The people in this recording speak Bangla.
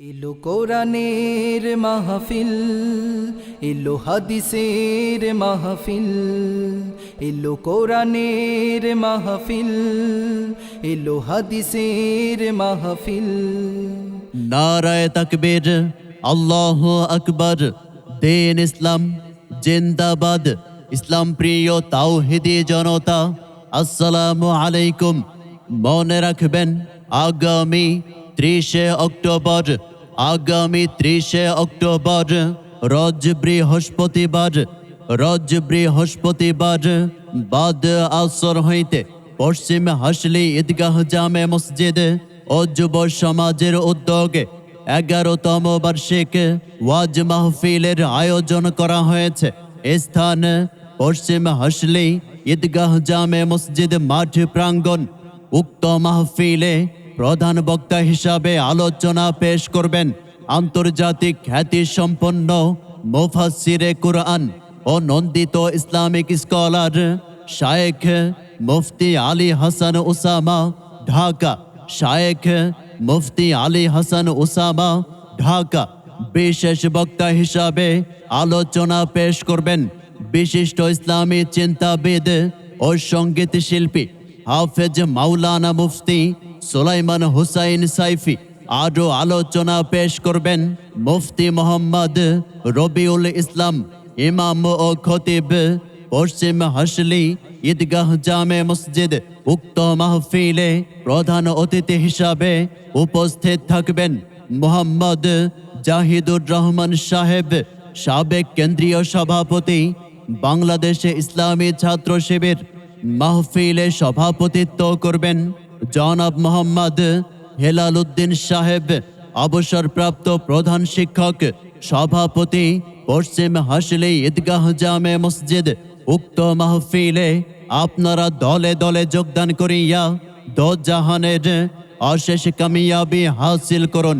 এলো কোরআনের মাহফিল, এলো হাদিসের মাহফিল, এলো কোরআনের মাহফিল, এলো হাদিসের মাহফিল। নারায় তাকবীর, আল্লাহ আকবর, দেন ইসলাম, জিন্দাবাদ, ইসলাম প্রিয় তাওহিদি জনতা, আসসালামু আলাইকুম। মনে রাখবেন, আগামী ত্রিশে অক্টোবর, আগামী ত্রিশে অক্টোবর, রজ বৃহস্পতিবার রজ বৃহস্পতিবার, বাদ আসর হইতে পশ্চিম হাসলি ঈদগাহ জামে মসজিদ ও যুব সমাজের উদ্যোগে এগারোতম বার্ষিক ওয়াজ মাহফিলের আয়োজন করা হয়েছে। স্থান পশ্চিম হাসলি ঈদগাহ জামে মসজিদ মাঠ প্রাঙ্গণ উক্ত মাহফিলে প্রধান বক্তা হিসাবে আলোচনা পেশ করবেন আন্তর্জাতিক খ্যাতি সম্পন্ন মুফাসিরে কুরআন ও নন্দিত ইসলামিক স্কলার শায়েখ মুফতি আলী হাসান ওসামা ঢাকা। শায়েখ মুফতি আলী হাসান ওসামা ঢাকা। বিশেষ বক্তা হিসাবে আলোচনা পেশ করবেন বিশিষ্ট ইসলামী চিন্তাবিদ ও সংগীত শিল্পী হাফেজ মাওলানা মুফতি সুলাইমান হুসাইন সাইফি আরও আলোচনা পেশ করবেন মুফতি মোহাম্মদ রবিউল ইসলাম, ইমাম ও খতিব, পশ্চিম হাসলি ঈদগাহ জামে মসজিদ, উক্ত মাহফিলে প্রধান অতিথি হিসাবে উপস্থিত থাকবেন মোহাম্মদ জাহিদুর রহমান সাহেব, সাবেক কেন্দ্রীয় সভাপতি, বাংলাদেশে ইসলামী ছাত্র শিবির মাহফিলে সভাপতিত্ব করবেন জনাব মোহাম্মদ হেলাল উদ্দিন সাহেব, অবসরপ্রাপ্ত প্রধান শিক্ষক, সভাপতি, পশ্চিম হাসলে ঈদগাহ জামে মসজিদ, উক্ত মাহফিলে আপনারা দলে দলে যোগদান করিয়া দোজাহানের অশেষ কামিয়াবি হাসিল করুন।